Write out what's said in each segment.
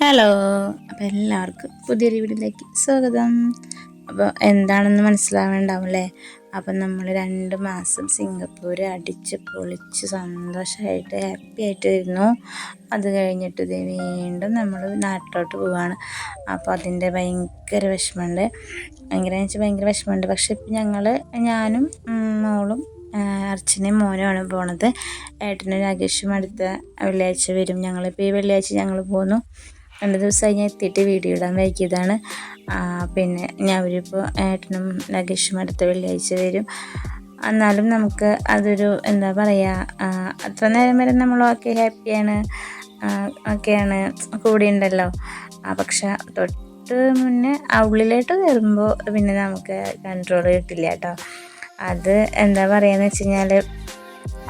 Hello അപ്പോൾ എല്ലാവർക്കും പുതിയൊരു വീടിലേക്ക് സ്വാഗതം. അപ്പോൾ എന്താണെന്ന് മനസ്സിലാവേണ്ടാവും അല്ലേ അപ്പം നമ്മൾ രണ്ട് മാസം സിംഗപ്പൂർ അടിച്ച് പൊളിച്ച് സന്തോഷമായിട്ട് ഹാപ്പി ആയിട്ട് ഇരുന്നു അത് കഴിഞ്ഞിട്ട് ഇത് വീണ്ടും നമ്മൾ നാട്ടിലോട്ട് പോവുകയാണ് അപ്പോൾ അതിന്റെ ഭയങ്കര വിഷമമുണ്ട് ഭയങ്കര വെച്ചാൽ ഭയങ്കര വിഷമമുണ്ട് പക്ഷെ ഇപ്പം ഞങ്ങൾ ഞാനും മോളും അർച്ചനയും മോനുമാണ് പോണത്. ഏട്ടനും രാകേഷും അടുത്ത വെള്ളിയാഴ്ച വരും. ഞങ്ങളിപ്പോൾ ഈ വെള്ളിയാഴ്ച ഞങ്ങൾ പോന്നു. രണ്ട് ദിവസമായി ഞാൻ എത്തിയിട്ട് വീഡിയോ ഇടാൻ വൈകിയതാണ്. പിന്നെ ഞാൻ അവരിപ്പോൾ ഏട്ടനും നഗേഷും അടുത്ത വെള്ളിയാഴ്ച വരും. എന്നാലും നമുക്ക് അതൊരു എന്താ പറയുക അത്ര നേരം വരെ നമ്മൾ ഓക്കെ ഹാപ്പിയാണ് ഒക്കെയാണ് കൂടെ ഉണ്ടല്ലോ. പക്ഷെ തൊട്ട് മുന്നേ ഉള്ളിലോട്ട് കയറുമ്പോൾ പിന്നെ നമുക്ക് കൺട്രോൾ കിട്ടില്ല കേട്ടോ. അത് എന്താ പറയുക എന്ന് വെച്ച് കഴിഞ്ഞാൽ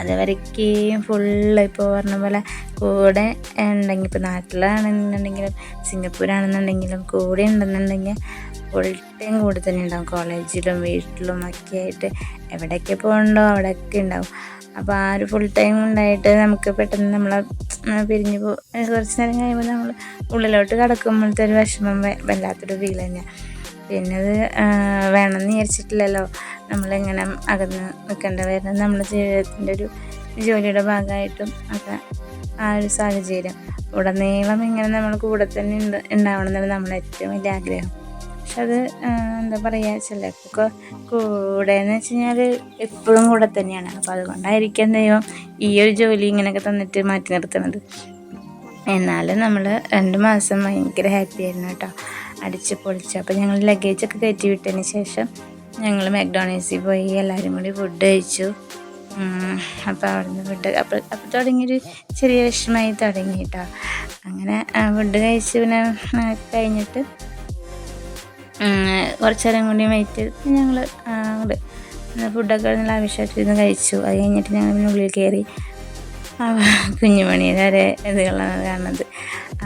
അതുവരയ്ക്കും ഫുള്ള് ഇപ്പോൾ പറഞ്ഞ പോലെ കൂടെ ഉണ്ടെങ്കിൽ ഇപ്പോൾ നാട്ടിലാണെന്നുണ്ടെങ്കിലും സിംഗപ്പൂരാണെന്നുണ്ടെങ്കിലും കൂടെ ഉണ്ടെന്നുണ്ടെങ്കിൽ ഫുൾ ടൈം കൂടെ തന്നെ ഉണ്ടാവും. കോളേജിലും വീട്ടിലും ഒക്കെ ആയിട്ട് എവിടെയൊക്കെ പോകണ്ടോ അവിടെയൊക്കെ ഉണ്ടാവും. അപ്പോൾ ആ ഒരു ഫുൾ ടൈം ഉണ്ടായിട്ട് നമുക്ക് പെട്ടെന്ന് നമ്മളെ പിരിഞ്ഞു പോ കുറച്ച് നേരം കഴിയുമ്പോൾ നമ്മൾ ഉള്ളിലോട്ട് കിടക്കുമ്പോഴത്തെ ഒരു വിഷമം വല്ലാത്തൊരു ഫീൽ തന്നെയാണ് പിന്നെ അത് വേണമെന്ന് വിചാരിച്ചിട്ടില്ലല്ലോ. നമ്മളിങ്ങനെ അകന്ന് നിൽക്കേണ്ട വരുന്നത്. നമ്മുടെ ജീവിതത്തിന്റെ ഒരു ജോലിയുടെ ഭാഗമായിട്ടും ഒക്കെ ആ ഒരു സാഹചര്യം. ഉടനീളം ഇങ്ങനെ നമ്മൾ കൂടെ തന്നെ ഉണ്ട് ഉണ്ടാവണം എന്നാണ് നമ്മുടെ ഏറ്റവും വലിയ ആഗ്രഹം. പക്ഷെ അത് എന്താ പറയുക ചിലർക്കൊക്കെ കൂടെ എന്ന് വെച്ച് കഴിഞ്ഞാൽ എപ്പോഴും കൂടെ തന്നെയാണ്. അപ്പോൾ അതുകൊണ്ടായിരിക്കാം ദൈവം ഈ ഒരു ജോലി ഇങ്ങനെയൊക്കെ തന്നിട്ട് മാറ്റി നിർത്തുന്നത് എന്നാലും നമ്മൾ രണ്ട് മാസം ഭയങ്കര ഹാപ്പി ആയിരുന്നു കേട്ടോ. അടിച്ച് പൊളിച്ച്. അപ്പോൾ ഞങ്ങൾ ലഗേജൊക്കെ കയറ്റി വിട്ടതിന് ശേഷം ഞങ്ങൾ മാക്ഡോണൽസിൽ പോയി എല്ലാവരും കൂടി ഫുഡ് കഴിച്ചു. അപ്പോൾ അവിടുന്ന് ഫുഡ് അപ്പോൾ അപ്പോൾ തുടങ്ങിയൊരു ചെറിയ വിഷമമായി തുടങ്ങി കേട്ടോ അങ്ങനെ ഫുഡ് കഴിച്ച് പിന്നെ കഴിഞ്ഞിട്ട് കുറച്ച് നേരം കൂടി വെയിറ്റ് ഞങ്ങൾ അങ്ങോട്ട് ഫുഡൊക്കെ നല്ല ആവശ്യമായിട്ടിരുന്ന് കഴിച്ചു. അത് കഴിഞ്ഞിട്ട് ഞങ്ങൾ പിന്നെ ഉള്ളിൽ കയറി കുഞ്ഞുമണി വരെ ഇതുകളാണ് കാണുന്നത്.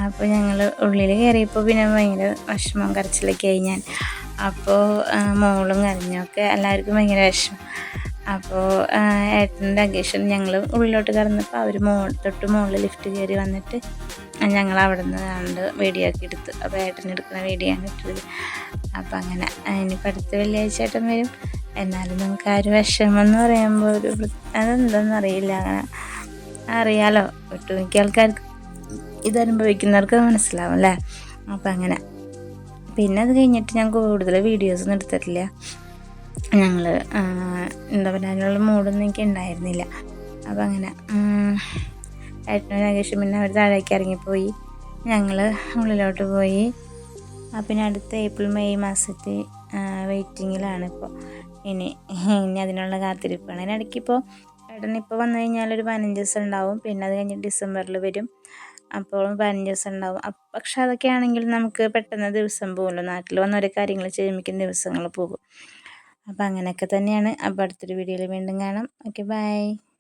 അപ്പോൾ ഞങ്ങൾ ഉള്ളിൽ കയറിയപ്പോൾ പിന്നെ ഭയങ്കര വിഷമം കരച്ചിലൊക്കെ ആയി ഞാൻ. അപ്പോൾ മോളും കരഞ്ഞൊക്കെ എല്ലാവർക്കും ഭയങ്കര വിഷമം. അപ്പോൾ ഏട്ടന്റെ അഗേഷൻ ഞങ്ങൾ ഉള്ളിലോട്ട് കടന്നപ്പോൾ അവർ മോൾ തൊട്ട് മുകളിൽ ലിഫ്റ്റ് കയറി വന്നിട്ട് ഞങ്ങൾ അവിടെ നിന്ന് കണ്ട് വീഡിയോ ഒക്കെ എടുത്തു. അപ്പോൾ ഏട്ടൻ എടുക്കുന്ന വീഡിയോ ആണ് ഇട്ടത്. അപ്പോൾ അങ്ങനെ ഇനിയിപ്പോൾ അടുത്ത വെള്ളിയാഴ്ച ഏട്ടൻ വരും. എന്നാലും നമുക്ക് ആ ഒരു വിഷമം എന്ന് പറയുമ്പോൾ ഒരു അതെന്താണെന്ന് അറിയില്ല അങ്ങനെ അറിയാലോ. ഒട്ടുമിക്ക ആൾക്കാർക്ക്. ഇതനുഭവിക്കുന്നവർക്ക് മനസ്സിലാവും അല്ലേ? അപ്പം അങ്ങനെ. പിന്നെ അത് കഴിഞ്ഞിട്ട് ഞാൻ കൂടുതൽ വീഡിയോസൊന്നും എടുത്തിട്ടില്ല. ഞങ്ങൾ എന്താ പറയുക അതിനുള്ള മൂഡൊന്നും എനിക്ക് ഉണ്ടായിരുന്നില്ല. അപ്പം അങ്ങനെ ഏറ്റവും രാകേഷും പിന്നെ അവർ താഴേക്ക് ഇറങ്ങിപ്പോയി. ഞങ്ങൾ ഉള്ളിലോട്ട് പോയി. പിന്നെ അടുത്ത ഏപ്രിൽ മെയ് മാസത്തെ വെയിറ്റിങ്ങിലാണ് ഇപ്പോൾ ഇനി ഇനി അതിനുള്ള കാത്തിരിപ്പാണ്. അതിനിടയ്ക്കിപ്പോൾ ഏട്ടൻ ഇപ്പോൾ വന്നു കഴിഞ്ഞാൽ ഒരു പതിനഞ്ച് ദിവസം ഉണ്ടാവും. പിന്നെ അത് കഴിഞ്ഞ് ഡിസംബറിൽ വരും. അപ്പോൾ പതിനഞ്ച് ദിവസം ഉണ്ടാവും പക്ഷെ അതൊക്കെ ആണെങ്കിൽ നമുക്ക് പെട്ടെന്ന് ദിവസം പോകുമല്ലോ നാട്ടിൽ വന്ന ഓരോ കാര്യങ്ങൾ ചെയ്യുമ്പോൾ ദിവസങ്ങൾ പോകും. അപ്പോൾ അങ്ങനെയൊക്കെ തന്നെയാണ്. അപ്പോൾ അടുത്തൊരു വീഡിയോയിൽ വീണ്ടും കാണാം. Okay bye.